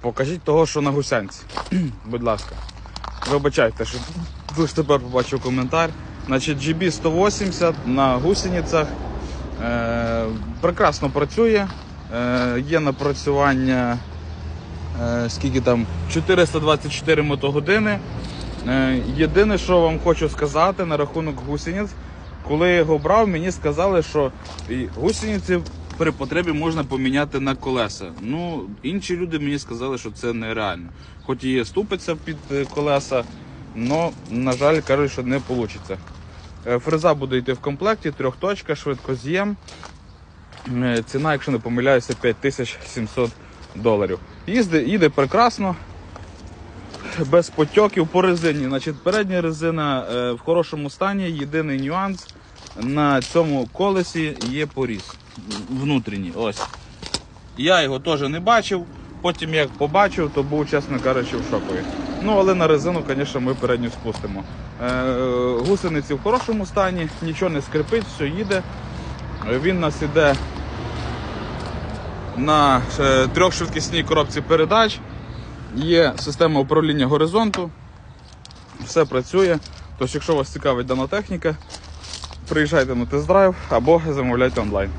Покажіть того, що на гусянці. Будь ласка. Вибачайте, що дуже тепер побачив коментар. Значить, GB 180 на гусеницях. Е, прекрасно працює. Е, є напрацювання е, скільки там 424 мотогодини. Е, єдине, що вам хочу сказати на рахунок гусениць, коли я його брав, мені сказали, що гусениці при потребі можна поміняти на колеса. Ну, інші люди мені сказали, що це нереально. Хоч і є ступиця під е, колеса, але, на жаль, кажуть, що не вийде. Фреза буде йти в комплекті, трьохточка, швидкоз'єм. Е, Ціна, якщо не помиляюся, 5700 доларів. Їзди, їде прекрасно, без потьоків по резині. Значить, передня резина е, в хорошому стані. Єдиний нюанс на цьому колесі є поріз внутрішній. Ось. Я його теж не бачив. Потім як побачив, то був, чесно кажучи, в шокові. Ну, але на резину, звісно, ми передню спустимо. Е, гусениці в хорошому стані, нічого не скрипить, все їде. Він нас іде на е, трьохшвидкісній коробці передач. Є система управління горизонту. Все працює. Тож, якщо вас цікавить дана техніка, приїжджайте на тест-драйв або замовляйте онлайн.